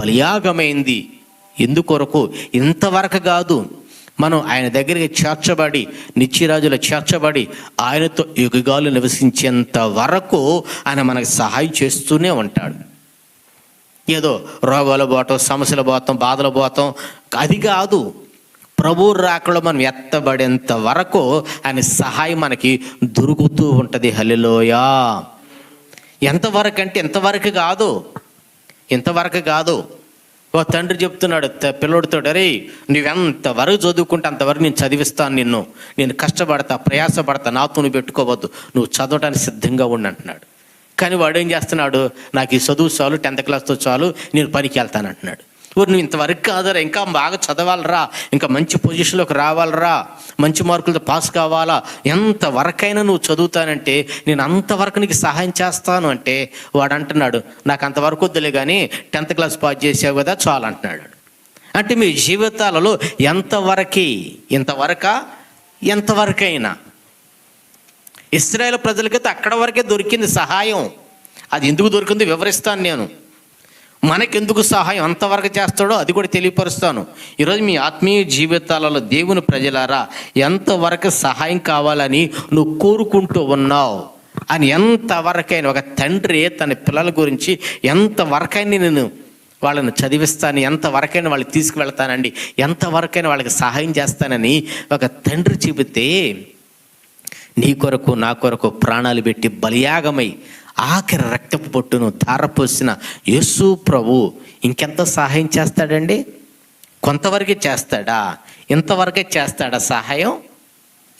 బలియాగమైంది. ఎందుకొరకు? ఇంతవరకు కాదు. మనం ఆయన దగ్గరికి చేర్చబడి నిత్యరాజులు చేర్చబడి ఆయనతో యుగాలు నివసించేంత వరకు ఆయన మనకు సహాయం చేస్తూనే ఉంటాడు. ఏదో రోగాల పోవటం సమస్యలు పోతాం బాధలు పోతాం అది కాదు. ప్రభు రాకలో మనం ఎత్తబడేంత వరకు ఆయన సహాయం మనకి దొరుకుతూ ఉంటుంది. హలిలోయా ఎంతవరకు అంటే ఎంతవరకు కాదు. ఇంతవరకు కాదు. ఓ తండ్రి చెప్తున్నాడు పిల్లోడితో అరే నువ్వెంత వరకు చదువుకుంటే అంతవరకు నేను చదివిస్తాను నిన్ను. నేను కష్టపడతా ప్రయాసపడతా నాతో నువ్వు పెట్టుకోవద్దు. నువ్వు చదవడానికి సిద్ధంగా ఉండి అంటున్నాడు. కానీ వాడు ఏం చేస్తున్నాడు నాకు ఈ చదువు చాలు టెన్త్ క్లాస్తో చాలు నేను పనికి వెళ్తాను అంటున్నాడు. ఓ నువ్వు ఇంతవరకు కాదరా ఇంకా బాగా చదవాలరా ఇంకా మంచి పొజిషన్లోకి రావాలరా మంచి మార్కులతో పాస్ కావాలా ఎంతవరకైనా నువ్వు చదువుతానంటే నేను అంతవరకు నీకు సహాయం చేస్తాను అంటే వాడు అంటున్నాడు నాకు అంతవరకు వద్దులే కానీ టెన్త్ క్లాస్ పాస్ చేసావు కదా చాలు అంటున్నాడు. అంటే మీ జీవితాలలో ఎంతవరకు ఇంతవరకా ఎంతవరకైనా. ఇస్రాయేల్ ప్రజలకైతే అక్కడ వరకే దొరికింది సహాయం. అది ఎందుకు దొరికింది వివరిస్తాను నేను. మనకెందుకు సహాయం? అంతవరకు చేస్తాడో అది కూడా తెలియపరుస్తాను. ఈరోజు మీ ఆత్మీయ జీవితాలలో దేవుని ప్రజలారా ఎంతవరకు సహాయం కావాలని నువ్వు కోరుకుంటూ ఉన్నావు? అని ఎంతవరకైనా ఒక తండ్రి తన పిల్లల గురించి ఎంతవరకైనా నేను వాళ్ళని చదివిస్తాను ఎంతవరకైనా వాళ్ళకి తీసుకువెళ్తానండి ఎంతవరకైనా వాళ్ళకి సహాయం చేస్తానని ఒక తండ్రి చెబితే నీ కొరకు నా కొరకు ప్రాణాలు పెట్టి బలియాగమై ఆఖరి రక్తపు పొట్టును ధారపోసిన యేసు ప్రభు ఇంకెంత సహాయం చేస్తాడండి? కొంతవరకే చేస్తాడా? ఇంతవరకే చేస్తాడా సహాయం?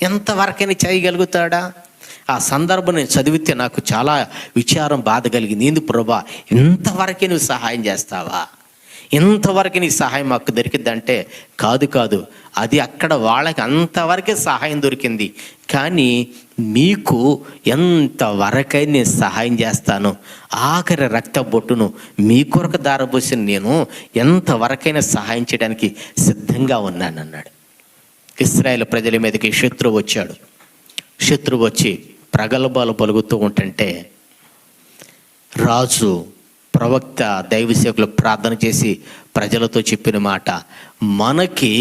ఎంతవరకైనా చేయగలుగుతాడా? ఆ సందర్భం నేను చదివితే నాకు చాలా విచారం బాధ కలిగింది. ఎందుకు ప్రభా ఇంతవరకే నువ్వు సహాయం చేస్తావా? ఇంతవరకు నీ సహాయం మాకు దొరికిందంటే కాదు కాదు అది అక్కడ వాళ్ళకి అంతవరకే సహాయం దొరికింది. కానీ మీకు ఎంతవరకై నేను సహాయం చేస్తాను ఆఖరి రక్త బొట్టును మీ కొరకు దారబోసిన నేను ఎంతవరకైనా సహాయం చేయడానికి సిద్ధంగా ఉన్నాను అన్నాడు. ఇస్రాయేల్ ప్రజల మీదకి శత్రువు వచ్చాడు. శత్రువు వచ్చి ప్రగల్భాలు పలుకుతూ ఉంటుంటే రాజు ప్రవక్త దైవసేవకులు ప్రార్థన చేసి ప్రజలతో చెప్పిన మాట మనకి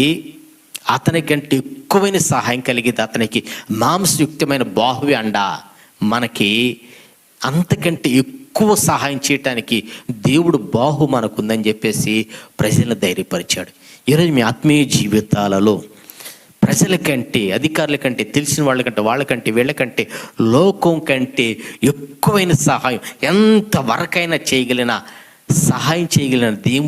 అతనికంటే ఎక్కువైన సహాయం కలిగింది అతనికి మాంసయుక్తమైన బాహువి అండ. మనకి అంతకంటే ఎక్కువ సహాయం చేయటానికి దేవుడు బాహు మనకుందని చెప్పేసి ప్రజలను ధైర్యపరిచాడు. ఈరోజు మీ ఆత్మీయ జీవితాలలో ప్రజల కంటే అధికారుల కంటే తెలిసిన వాళ్ళకంటే వాళ్ళకంటే వీళ్ళకంటే లోకం కంటే ఎక్కువైన సహాయం. ఎంతవరకైనా చేయగలిగిన సహాయం చేయగలిగిన దేవుడు